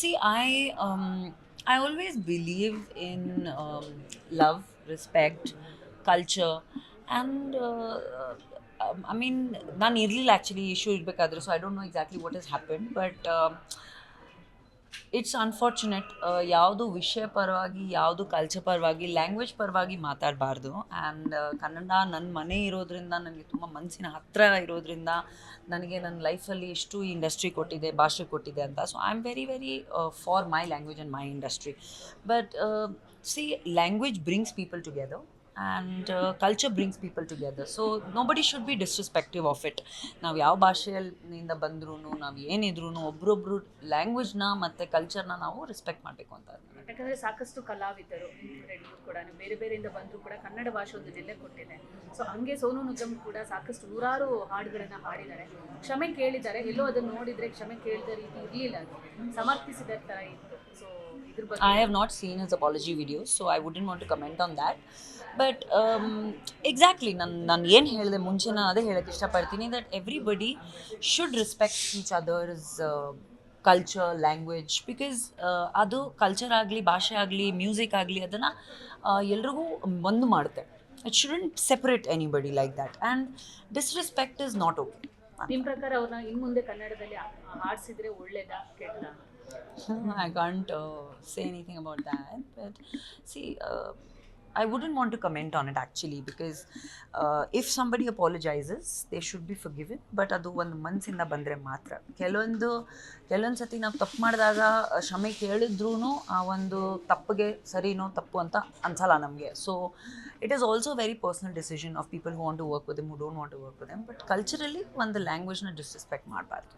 See, I um, I always believe in um, love, respect, culture, and. Uh, um, I mean, na Nirlil actually issued Bekadra, so I don't know exactly what has happened, but um, it's unfortunate ಯಾವುದು ವಿಷಯ ಪರವಾಗಿ, ಯಾವುದು culture ಪರವಾಗಿ language ಪರವಾಗಿ ಮಾತಾಡಬಾರ್ದು. And Kannada ನನ್ನ ಮನೆ ಇರೋದ್ರಿಂದ ನನಗೆ ತುಂಬ ಮನಸ್ಸಿನ ಹತ್ತಿರ ಇರೋದ್ರಿಂದ ನನಗೆ ನನ್ನ ಲೈಫಲ್ಲಿ ಎಷ್ಟು ಇಂಡಸ್ಟ್ರಿ ಕೊಟ್ಟಿದೆ, ಭಾಷೆ ಕೊಟ್ಟಿದೆ ಅಂತ. So I am very very for my language and my industry but see language brings people together and culture brings people together so nobody should be disrespective of it ನಾವು ಯಾವ ಭಾಷೆಯಲ್ಲಿಂದ ಬಂದ್ರೂ ನಾವು ಏನಿದ್ರು ಒಬ್ರೊಬ್ರು ಲ್ಯಾಂಗ್ವೇಜ್ನ ಮತ್ತು ಕಲ್ಚರ್ನ ನಾವು ರೆಸ್ಪೆಕ್ಟ್ ಮಾಡಬೇಕು ಅಂತ ಯಾಕಂದರೆ ಸಾಕಷ್ಟು ಕಲಾವಿದರು ಕೂಡ, ಬೇರೆ ಬೇರೆಯಿಂದ ಬಂದರೂ ಕೂಡ ಕನ್ನಡ ಭಾಷೆ ಒಂದು ನೆಲೆ ಕೊಟ್ಟಿದೆ. ಸೊ ಹಂಗೆ ಸೋನು ನಿಗಮ್ ಕೂಡ ಸಾಕಷ್ಟು ನೂರಾರು ಹಾಡುಗಳನ್ನು ಹಾಡಿದ್ದಾರೆ. ಕ್ಷಮೆ ಕೇಳಿದ್ದಾರೆ. ಎಲ್ಲೋ ಅದನ್ನು ನೋಡಿದರೆ ಕ್ಷಮೆ ಕೇಳಿದ ರೀತಿ ಇರಲಿಲ್ಲ ಸಮರ್ಥಿಸಿದ ಥರ ಇತ್ತು. I have not seen his apology videos, so I wouldn't want to comment on that. But exactly ನಾನು ನಾನು ಏನು ಹೇಳಿದೆ ಮುಂಚೆ ನಾನು ಅದೇ ಹೇಳೋಕ್ಕೆ ಇಷ್ಟಪಡ್ತೀನಿ that everybody should respect each others culture language because ಅದು ಕಲ್ಚರ್ ಆಗಲಿ ಭಾಷೆ ಆಗಲಿ ಮ್ಯೂಸಿಕ್ ಆಗಲಿ ಅದನ್ನು ಎಲ್ರಿಗೂ ಒಂದು ಮಾಡುತ್ತೆ it shouldn't separate anybody like that and disrespect is not okay ನಿಮ್ಮ ಪ್ರಕಾರ ಅವ್ರನ್ನ ಇನ್ನು ಮುಂದೆ ಕನ್ನಡದಲ್ಲಿ ಹಾಡ್ಸಿದ್ರೆ ಒಳ್ಳೇದಾ ಕೆಟ್ಟ I can't uh, say anything about that. But see, uh, I wouldn't want to comment on it actually because uh, if somebody apologizes, they should be forgiven. But ಅದು ಒಂದು ಮನಸ್ಸಿಂದ ಬಂದರೆ ಮಾತ್ರ ಕೆಲವೊಂದು ಕೆಲವೊಂದು ಸತಿ ನಾವು ತಪ್ಪು ಮಾಡಿದಾಗ ಕ್ಷಮೆ ಕೇಳಿದ್ರೂ ಆ ಒಂದು ತಪ್ಪಿಗೆ ಸರಿನೋ ತಪ್ಪು ಅಂತ ಅನ್ಸಲ್ಲ ನಮಗೆ so it is also very personal decision of people who want to work with them who don't want to work with them but culturally ಒಂದು ಲ್ಯಾಂಗ್ವೇಜ್ನ ಡಿಸ್ರೆಸ್ಪೆಕ್ಟ್ ಮಾಡಬಾರ್ದು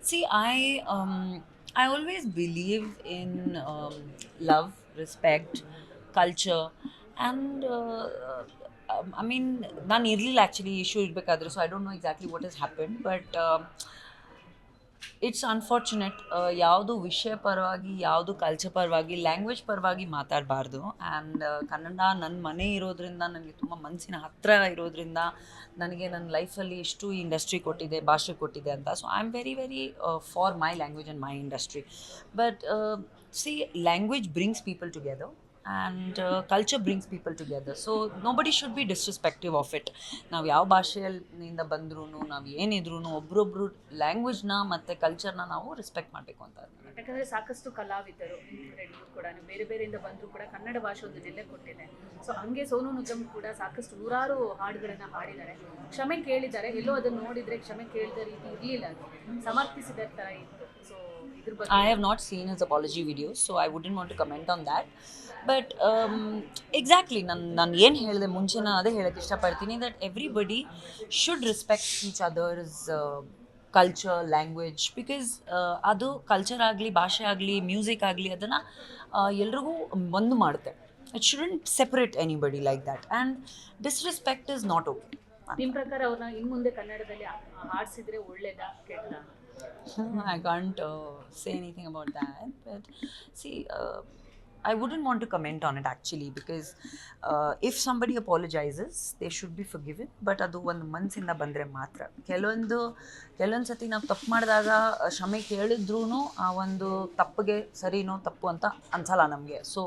See, I um, I always believe in um, love, respect, culture, and uh, um, I mean, ನಾನು ಇರಲಿಲ್ಲ actually issue ಇರಬೇಕಾದ್ರೆ so I don't know exactly what is happen but it's unfortunate ಯಾವುದು ವಿಷಯ ಪರವಾಗಿ, ಯಾವುದು ಕಲ್ಚರ್ ಪರವಾಗಿ language ಪರವಾಗಿ ಮಾತಾಡಬಾರ್ದು. ಆ್ಯಂಡ್ ಕನ್ನಡ ನನ್ನ ಮನೆ ಇರೋದ್ರಿಂದ ನನಗೆ ತುಂಬ ಮನಸ್ಸಿನ ಹತ್ತಿರ ಇರೋದ್ರಿಂದ ನನಗೆ ನನ್ನ ಲೈಫಲ್ಲಿ ಎಷ್ಟು ಇಂಡಸ್ಟ್ರಿ ಕೊಟ್ಟಿದೆ, ಭಾಷೆ ಕೊಟ್ಟಿದೆ ಅಂತ. So I am very very for my language and my industry but see language brings people together and culture brings people together so nobody should be disrespective of it ನಾವು ಯಾವ ಭಾಷೆಯಲ್ಲಿಂದ ಬಂದ್ರೂ ನಾವು ಏನಿದ್ರು ಒಬ್ರೊಬ್ರು ಲ್ಯಾಂಗ್ವೇಜ್ನ ಮತ್ತು ಕಲ್ಚರ್ನ ನಾವು ರೆಸ್ಪೆಕ್ಟ್ ಮಾಡಬೇಕು ಅಂತ ಯಾಕಂದರೆ ಸಾಕಷ್ಟು ಕಲಾವಿದರು ಕೂಡ ಬೇರೆ ಬೇರೆಯಿಂದ ಬಂದರೂ ಕೂಡ ಕನ್ನಡ ಭಾಷೆ ಒಂದು ನೆಲೆ ಕೊಟ್ಟಿದೆ. ಸೊ ಹಂಗೆ ಸೋನು ನಿಗಮ್ ಕೂಡ ಸಾಕಷ್ಟು ನೂರಾರು ಹಾಡುಗಳನ್ನು ಹಾಡಿದ್ದಾರೆ. ಕ್ಷಮೆ ಕೇಳಿದ್ದಾರೆ. ಎಲ್ಲೋ ಅದನ್ನು ನೋಡಿದರೆ ಕ್ಷಮೆ ಕೇಳಿದ ರೀತಿ ಇರಲಿಲ್ಲ ಅದು. ಸಮರ್ಥಿಸಿದ ಥರ ಇತ್ತು. ಸೊ ಇದ್ರ ಬಗ್ಗೆ I have not seen is apology videos, so I wouldn't want to comment on that but exactly ನಾನು ನಾನು ಏನು ಹೇಳಿದೆ ಮುಂಚೆ ನಾನು ಅದೇ ಹೇಳೋಕ್ಕೆ ಇಷ್ಟಪಡ್ತೀನಿ that everybody should respect each others culture language because ಅದು ಕಲ್ಚರ್ ಆಗಲಿ ಭಾಷೆ ಆಗಲಿ ಮ್ಯೂಸಿಕ್ ಆಗಲಿ ಅದನ್ನು ಎಲ್ರಿಗೂ ಒಂದು ಮಾಡುತ್ತೆ. It shouldn't separate anybody like that and disrespect is not okay ನಿಮ್ಮ ಪ್ರಕಾರ ಅವ್ರನ್ನ ಇನ್ನು ಮುಂದೆ ಕನ್ನಡದಲ್ಲಿ ಆ- ಹಾಡ್ಸಿದ್ರೆ ಒಳ್ಳೇದಾ ಕೆಟ್ಟ I can't say anything about that but see see, I wouldn't want to comment on it actually because uh, if somebody apologizes, they should be forgiven. But ಅದು ಒಂದು ಮನಸ್ಸಿಂದ ಬಂದರೆ ಮಾತ್ರ. ಕೆಲವೊಂದು ಕೆಲವೊಂದು ಸತಿ ನಾವು ತಪ್ಪು ಮಾಡಿದಾಗ ಕ್ಷಮೆ ಕೇಳಿದ್ರೂ ಆ ಒಂದು ತಪ್ಪಿಗೆ ಸರಿನೋ ತಪ್ಪು ಅಂತ ಅನ್ಸಲ್ಲ ನಮಗೆ. So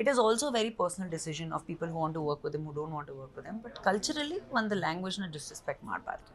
it is also very personal decision of people who want to work with them who don't want to work with them but culturally ಒಂದು ಲ್ಯಾಂಗ್ವೇಜ್ನ ಡಿಸ್ರೆಸ್ಪೆಕ್ಟ್ ಮಾಡಬಾರ್ದು.